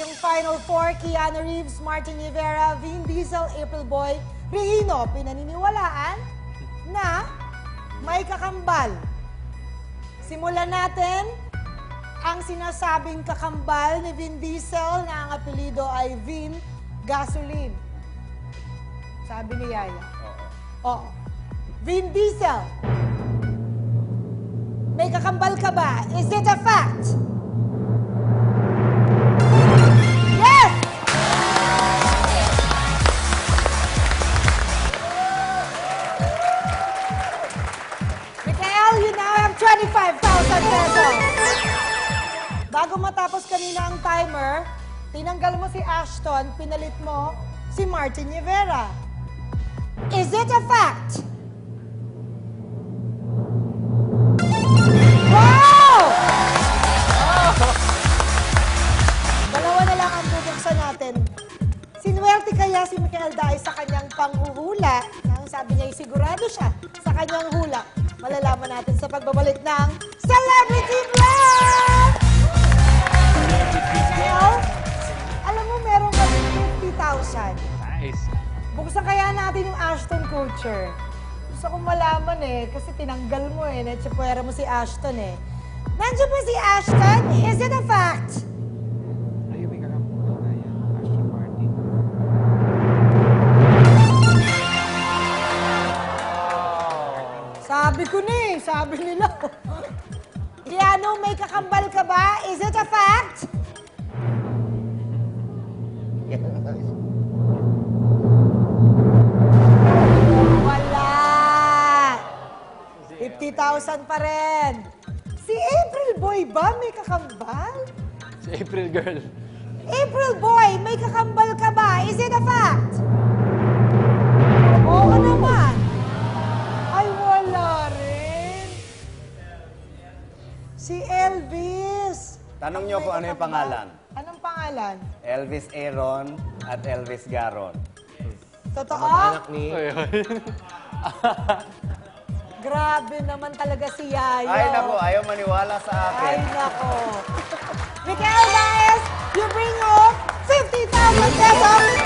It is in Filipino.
yung Final Four, Keanu Reeves, Martin Rivera, Vin Diesel, April Boy, Regino, pinaniniwalaan na may kakambal. Simulan natin ang sinasabing kakambal ni Vin Diesel na ang apelido ay Vin Gasoline. Sabi ni Yaya. Oo. Vin Diesel. May kakambal ka ba? Is it a fact? 25,000 pesos. Bago matapos kanina ang timer, tinanggal mo si Ashton, pinalit mo si Martin Rivera. Is it a fact? Wow! Dalawa na lang ang bubuksan natin. Sinuwerte kaya si Mikael dahil sa kanyang panghuhula. Ang sabi niya, sigurado siya sa kanyang hula. Malalaman natin sa pagbabalik ng Celebrity Vlog! Mikael, alam mo meron kami 50,000. Nice. Buksan kaya natin yung Ashton Kutcher. Gusto kong malaman eh, kasi tinanggal mo eh, netsipwera mo si Ashton eh. Nandiyan ba si Ashton? Sabi ko na eh, sabi nila. Keanu, may kakambal ka ba? Is it a fact? Wala! 50,000 pa rin. Si April Boy ba may kakambal? Si April Girl. April Boy, may kakambal ka Si Elvis. Tanong niyo kung ano yung pangalan. Anong pangalan? Elvis Aaron at Elvis Garon. Totoo? ni... Ay, ay. Grabe naman talaga si Yayo. Ay, naku, ayaw maniwala sa Ay, akin. nako. Mikael Baez, you bring home 50,000 pesos.